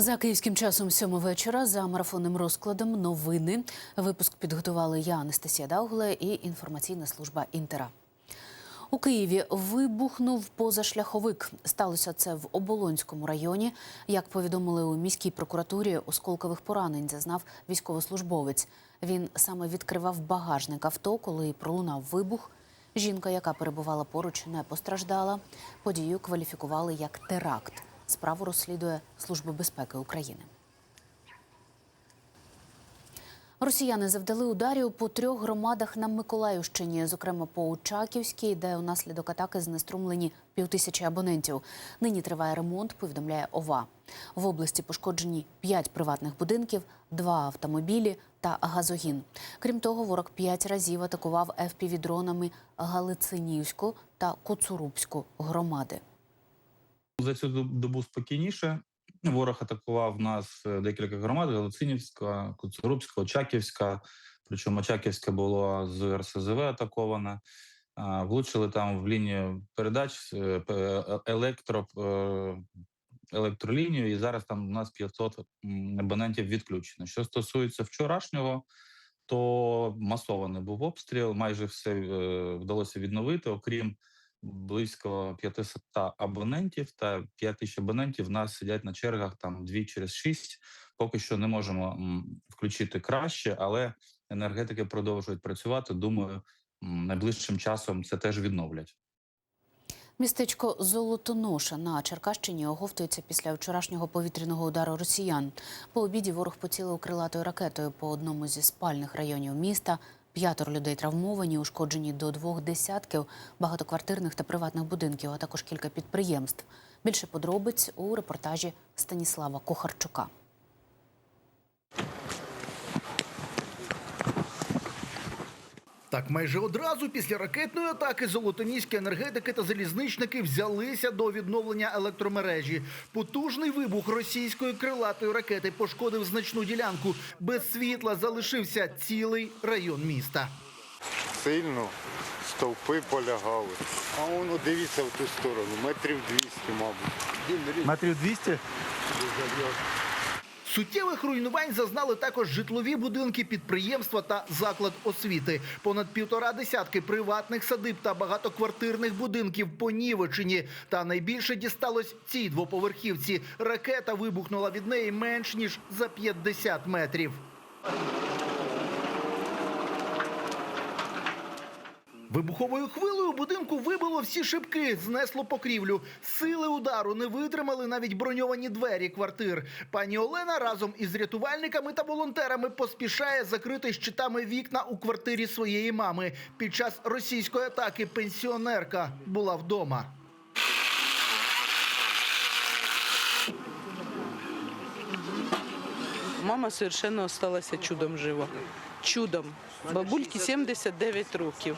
За київським часом сьома вечора за марафонним розкладом новини. Випуск підготували я, Анастасія Даугле і інформаційна служба Інтера. У Києві вибухнув позашляховик. Сталося це в Оболонському районі. Як повідомили у міській прокуратурі, осколкових поранень зазнав військовослужбовець. Він саме відкривав багажник авто, коли пролунав вибух. Жінка, яка перебувала поруч, не постраждала. Подію кваліфікували як теракт. Справу розслідує Служба безпеки України. Росіяни завдали ударів по трьох громадах на Миколаївщині, зокрема по Очаківській, де унаслідок атаки знеструмлені півтисячі абонентів. Нині триває ремонт, повідомляє ОВА. В області пошкоджені п'ять приватних будинків, два автомобілі та газогін. Крім того, ворог п'ять разів атакував ФПВ-дронами Галицинівську та Коцурубську громади. За цю добу спокійніше. Ворог атакував нас е, декілька громад: Галицинівська, Коцурубська, Очаківська. Причому Очаківська було з РСЗВ атакована. Влучили там в лінію передач е, е, електро, електролінію, і зараз там у нас 500 абонентів відключено. Що стосується вчорашнього, то масований був обстріл. Майже все вдалося відновити, окрім близько 500 абонентів та 5 тисяч абонентів в нас сидять на чергах там дві через шість. Поки що не можемо включити краще, але енергетики продовжують працювати. Думаю, найближчим часом це теж відновлять. Містечко Золотоноша на Черкащині оговтується після вчорашнього повітряного удару росіян. По обіді ворог поцілив крилатою ракетою по одному зі спальних районів міста. П'ятеро людей травмовані, ушкоджені до двох десятків багатоквартирних та приватних будинків, а також кілька підприємств. Більше подробиць у репортажі Станіслава Кохарчука. Так, майже одразу після ракетної атаки золотоніські енергетики та залізничники взялися до відновлення електромережі. Потужний вибух російської крилатої ракети пошкодив значну ділянку. Без світла залишився цілий район міста. сильно стовпи полягали. А воно дивіться в ту сторону, метрів 200, мабуть. Метрів 200? Суттєвих руйнувань зазнали також житлові будинки, підприємства та заклад освіти. Понад півтора десятки приватних садиб та багатоквартирних будинків понівечені. Та найбільше дісталось цій двоповерхівці. Ракета вибухнула від неї менш ніж за 50 метрів. Вибуховою хвилею будинку вибило всі шибки, знесло покрівлю. Сили удару не витримали навіть броньовані двері квартир. Пані Олена разом із рятувальниками та волонтерами поспішає закрити щитами вікна у квартирі своєї мами. Під час російської атаки пенсіонерка була вдома. Мама совершенно осталася чудом жива. Чудом. Бабульки 79 років.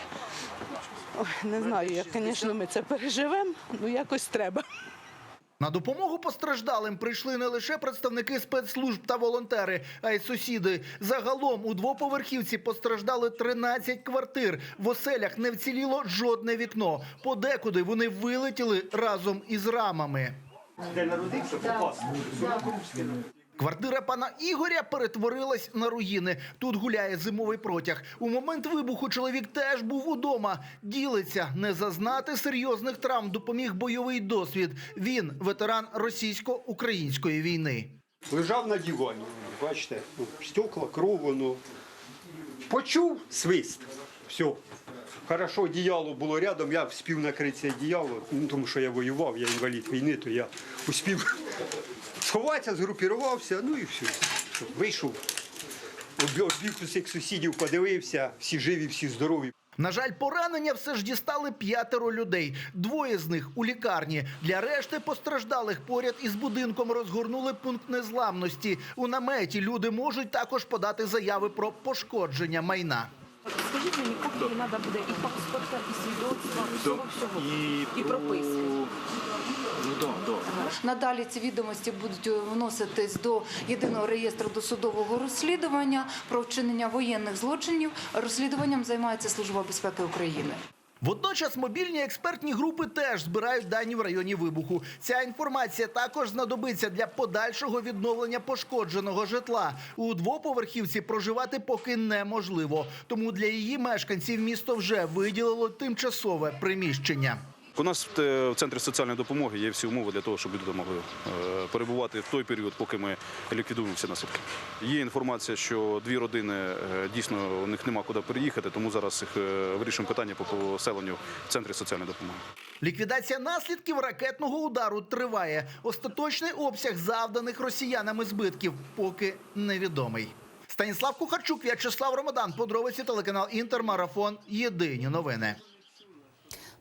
Ой, не знаю, як, звісно, ми це переживемо, ну якось треба. На допомогу постраждалим прийшли не лише представники спецслужб та волонтери, а й сусіди. Загалом у двоповерхівці постраждали 13 квартир. В оселях не вціліло жодне вікно. Подекуди вони вилетіли разом із рамами. Квартира пана Ігоря перетворилась на руїни. Тут гуляє зимовий протяг. У момент вибуху чоловік теж був удома. Ділиться не зазнати серйозних травм допоміг бойовий досвід. Він ветеран російсько-української війни. лежав на дивані. Бачите, ну, стекла, кров, воно. Почув свист. Все. Хорошо, одіяло було рядом, я вспів накрити це одіяло, ну, тому що я воював, я інвалід війни, то я успів сховатися, згрупірувався, ну і все. Вийшов, оббіг усіх сусідів, подивився, всі живі, всі здорові. На жаль, поранення все ж дістали п'ятеро людей. Двоє з них у лікарні. Для решти постраждалих поряд із будинком розгорнули пункт незламності. У наметі люди можуть також подати заяви про пошкодження майна. Скажіть мені, копії треба буде і паспорта, і свідоцтва, всього всього. І, прописки. Надалі ці відомості будуть вноситись до єдиного реєстру досудового розслідування про вчинення воєнних злочинів. Розслідуванням займається Служба безпеки України. Водночас мобільні експертні групи теж збирають дані в районі вибуху. Ця інформація також знадобиться для подальшого відновлення пошкодженого житла. У двоповерхівці проживати поки неможливо. Тому для її мешканців місто вже виділило тимчасове приміщення. У нас е, в центрі соціальної допомоги є всі умови для того, щоб люди могли е, перебувати в той період, поки ми ліквідуємо всі наслідки. Є інформація, що дві родини е, дійсно у них нема куди переїхати, тому зараз їх вирішуємо питання по поселенню в центрі соціальної допомоги. Ліквідація наслідків ракетного удару триває. Остаточний обсяг завданих росіянами збитків поки невідомий. Станіслав Кухарчук, В'ячеслав Ромадан. Подробиці телеканал Інтермарафон. Єдині новини.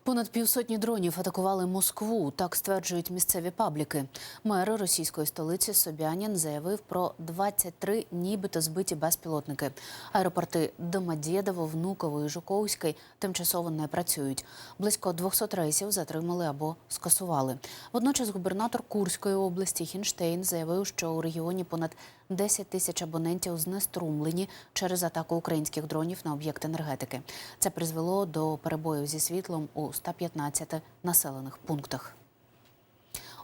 Понад півсотні дронів атакували Москву. Так стверджують місцеві пабліки. Мер російської столиці Собянін заявив про 23 нібито збиті безпілотники. Аеропорти Домодєдово, Внуково і Жуковський тимчасово не працюють. Близько 200 рейсів затримали або скасували. Водночас губернатор Курської області Хінштейн заявив, що у регіоні понад 10 тисяч абонентів знеструмлені через атаку українських дронів на об'єкт енергетики. Це призвело до перебоїв зі світлом у 115 населених пунктах.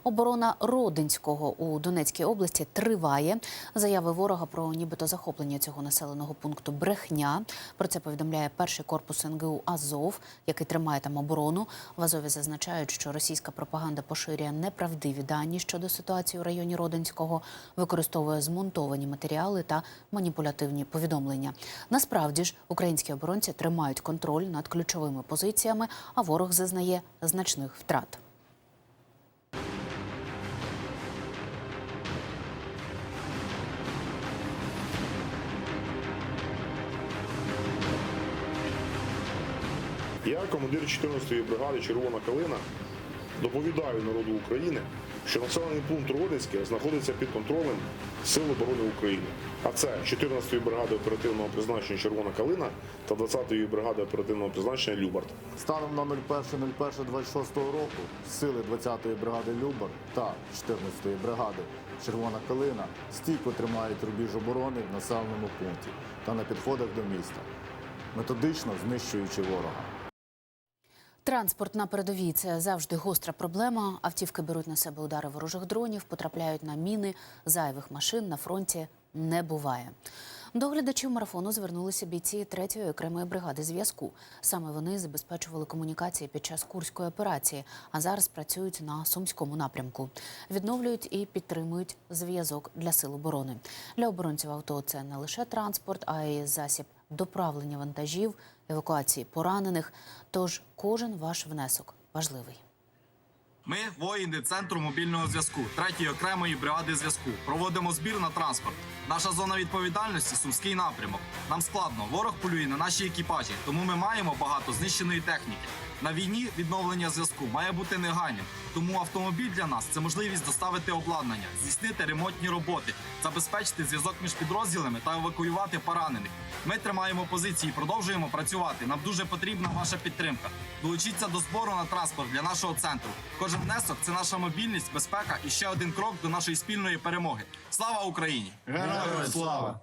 Оборона Родинського у Донецькій області триває. Заяви ворога про нібито захоплення цього населеного пункту брехня. Про це повідомляє перший корпус НГУ Азов, який тримає там оборону. В Азові зазначають, що російська пропаганда поширює неправдиві дані щодо ситуації у районі Родинського, використовує змонтовані матеріали та маніпулятивні повідомлення. Насправді ж українські оборонці тримають контроль над ключовими позиціями, а ворог зазнає значних втрат. Я, командир 14-ї бригади Червона калина, доповідаю народу України, що населений пункт Родинське знаходиться під контролем Сил оборони України. А це 14-ї бригади оперативного призначення Червона калина та 20-ї бригади оперативного призначення Любарт. Станом на 01.01.26 року сили 20-ї бригади Любар та 14-ї бригади Червона Калина стійко тримають рубіж оборони в населеному пункті та на підходах до міста, методично знищуючи ворога. Транспорт на передовій це завжди гостра проблема. Автівки беруть на себе удари ворожих дронів, потрапляють на міни, зайвих машин на фронті не буває. До глядачів марафону звернулися бійці 3-ї окремої бригади зв'язку. Саме вони забезпечували комунікації під час курської операції, а зараз працюють на сумському напрямку. Відновлюють і підтримують зв'язок для сил оборони. Для оборонців авто це не лише транспорт, а й засіб доправлення вантажів, евакуації поранених. Тож кожен ваш внесок важливий. Ми, воїни центру мобільного зв'язку, третьої окремої бригади зв'язку, проводимо збір на транспорт. Наша зона відповідальності сумський напрямок. Нам складно, ворог полює на наші екіпажі, тому ми маємо багато знищеної техніки. На війні відновлення зв'язку має бути негайним. Тому автомобіль для нас це можливість доставити обладнання, здійснити ремонтні роботи, забезпечити зв'язок між підрозділами та евакуювати поранених. Ми тримаємо позиції, продовжуємо працювати. Нам дуже потрібна ваша підтримка. Долучіться до збору на транспорт для нашого центру. Кожен внесок це наша мобільність, безпека і ще один крок до нашої спільної перемоги. Слава Україні! Героям слава!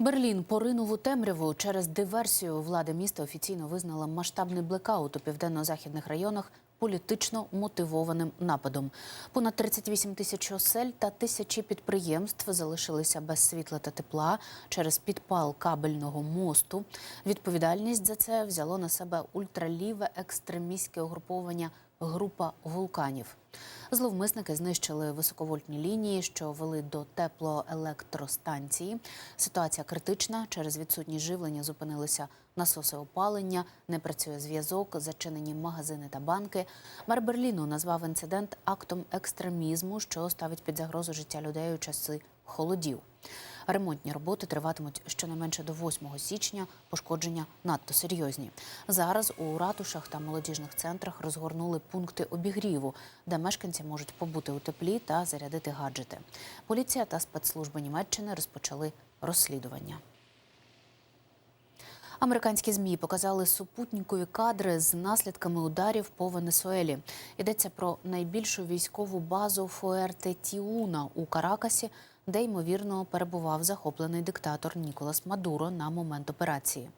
Берлін поринув у темряву через диверсію. Влада міста офіційно визнала масштабний блекаут у південно-західних районах політично мотивованим нападом. Понад 38 тисяч осель та тисячі підприємств залишилися без світла та тепла через підпал кабельного мосту. Відповідальність за це взяло на себе ультраліве екстремістське угруповання Група вулканів. Зловмисники знищили високовольтні лінії, що вели до теплоелектростанції. Ситуація критична. Через відсутність живлення зупинилися насоси опалення, не працює зв'язок, зачинені магазини та банки. Мер Берліну назвав інцидент актом екстремізму, що ставить під загрозу життя людей у часи холодів. Ремонтні роботи триватимуть щонайменше до 8 січня. Пошкодження надто серйозні. Зараз у ратушах та молодіжних центрах розгорнули пункти обігріву, де мешканці можуть побути у теплі та зарядити гаджети. Поліція та спецслужби Німеччини розпочали розслідування. Американські змі показали супутникові кадри з наслідками ударів по Венесуелі. Йдеться про найбільшу військову базу Фуерте-Тіуна у Каракасі, де ймовірно перебував захоплений диктатор Ніколас Мадуро на момент операції.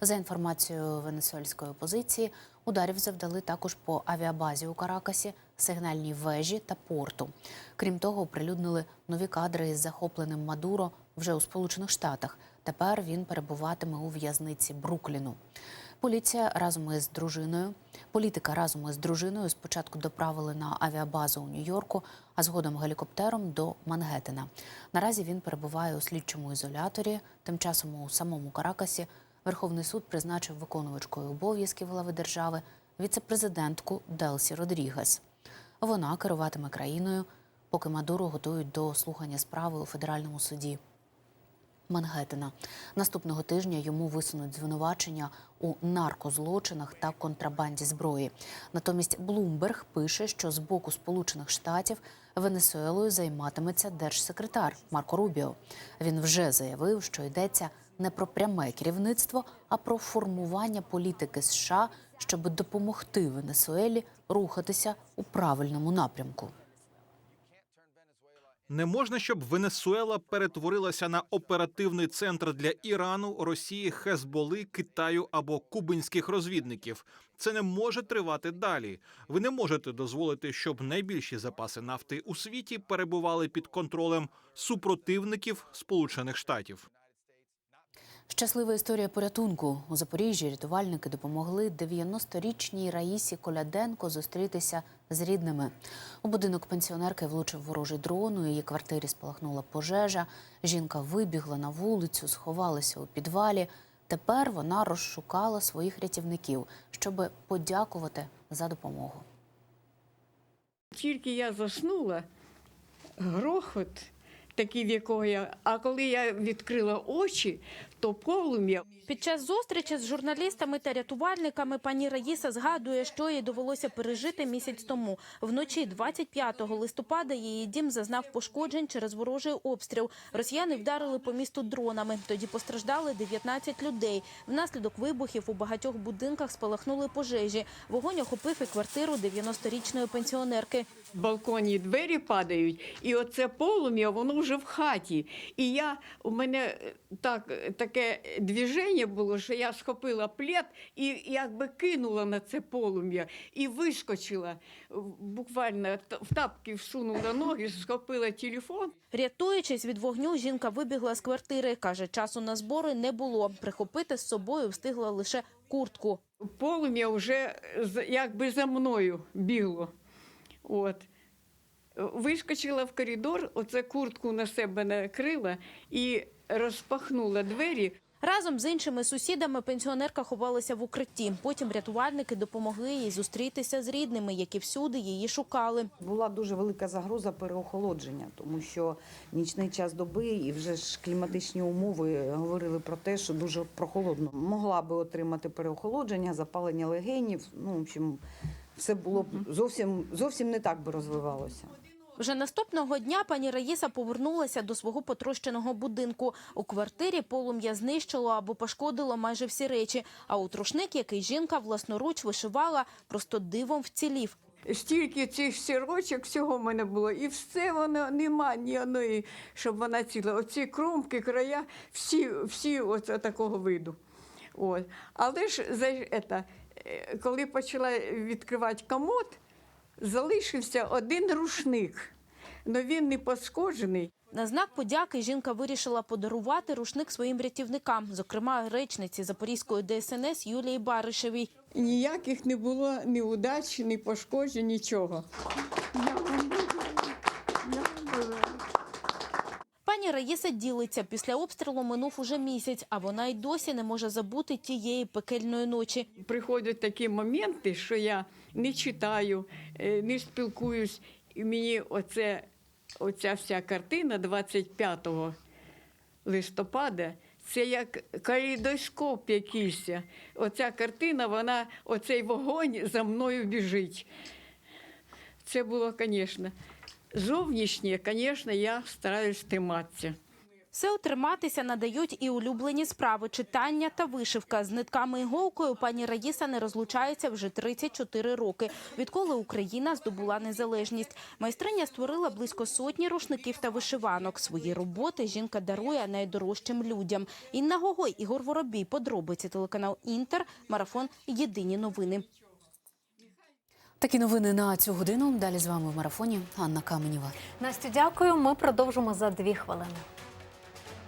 За інформацією венесуельської опозиції, ударів завдали також по авіабазі у Каракасі, сигнальній вежі та порту. Крім того, оприлюднили нові кадри із захопленим Мадуро вже у Сполучених Штатах. Тепер він перебуватиме у в'язниці Брукліну. Поліція разом із дружиною, політика разом із дружиною спочатку доправили на авіабазу у Нью-Йорку, а згодом гелікоптером до Мангеттена. Наразі він перебуває у слідчому ізоляторі. Тим часом у самому Каракасі Верховний суд призначив виконувачкою обов'язків глави держави віцепрезидентку Делсі Родрігес. Вона керуватиме країною, поки Мадуру готують до слухання справи у федеральному суді. Мангеттена. Наступного тижня йому висунуть звинувачення у наркозлочинах та контрабанді зброї. Натомість Блумберг пише, що з боку Сполучених Штатів Венесуелою займатиметься держсекретар Марко Рубіо. Він вже заявив, що йдеться не про пряме керівництво, а про формування політики США, щоб допомогти Венесуелі рухатися у правильному напрямку. Не можна, щоб Венесуела перетворилася на оперативний центр для Ірану, Росії, Хезболи, Китаю або кубинських розвідників. Це не може тривати далі. Ви не можете дозволити, щоб найбільші запаси нафти у світі перебували під контролем супротивників Сполучених Штатів. Щаслива історія порятунку. У Запоріжжі рятувальники допомогли 90-річній Раїсі Коляденко зустрітися з рідними. У будинок пенсіонерки влучив ворожий дрон, у її квартирі спалахнула пожежа. Жінка вибігла на вулицю, сховалася у підвалі. Тепер вона розшукала своїх рятівників, щоб подякувати за допомогу. Тільки я заснула, грохот такий, в якого я. А коли я відкрила очі, то полум'я. Під час зустрічі з журналістами та рятувальниками пані Раїса згадує, що їй довелося пережити місяць тому. Вночі 25 листопада її дім зазнав пошкоджень через ворожий обстріл. Росіяни вдарили по місту дронами. Тоді постраждали 19 людей. Внаслідок вибухів у багатьох будинках спалахнули пожежі. Вогонь охопив і квартиру 90-річної пенсіонерки. Балконі двері падають, і оце полум'я, воно вже в хаті. І я у мене е, так, таке движення було, що я схопила плед і якби кинула на це полум'я і вискочила. Буквально в тапки всунула ноги, схопила телефон. Рятуючись від вогню, жінка вибігла з квартири. Каже, часу на збори не було. Прихопити з собою встигла лише куртку. Полум'я вже якби за мною бігло. От. Вискочила в коридор, оце куртку на себе накрила і розпахнула двері. Разом з іншими сусідами пенсіонерка ховалася в укритті. Потім рятувальники допомогли їй зустрітися з рідними, які всюди її шукали. Була дуже велика загроза переохолодження, тому що нічний час доби і вже ж кліматичні умови говорили про те, що дуже прохолодно. Могла би отримати переохолодження, запалення легенів. Ну, в общем, все було б зовсім, зовсім не так би розвивалося. Вже наступного дня пані Раїса повернулася до свого потрощеного будинку. У квартирі полум'я знищило або пошкодило майже всі речі. А от рушник, який жінка власноруч вишивала, просто дивом вцілів. Стільки цих сірочок всього в мене було, і все воно нема ні одної, щоб вона ціла. Оці кромки, края, всі, всі оце такого виду. От. Але ж за, ета, е, коли почала відкривати комод, залишився один рушник. але він не пошкоджений. На знак подяки жінка вирішила подарувати рушник своїм рятівникам, зокрема речниці Запорізької ДСНС Юлії Баришевій. Ніяких не було ні удач, ні пошкоджень, нічого. Пані Раїса ділиться, після обстрілу минув уже місяць, а вона й досі не може забути тієї пекельної ночі. Приходять такі моменти, що я не читаю, е, не спілкуюсь, і мені оце, оця вся картина 25 листопада. Це як калейдоскоп якийсь. Оця картина, вона, оцей вогонь за мною біжить. Це було, звісно. Зовнішнє, звісно, я стараюсь триматися. Сил триматися надають і улюблені справи читання та вишивка. З нитками і голкою пані Раїса не розлучається вже 34 роки, відколи Україна здобула незалежність. Майстриня створила близько сотні рушників та вишиванок. Свої роботи жінка дарує найдорожчим людям. Інна Гогой, Ігор Воробій, подробиці телеканал Інтер, марафон Єдині новини. Такі новини на цю годину. Далі з вами в марафоні Анна Каменєва. Настю, дякую. Ми продовжимо за дві хвилини.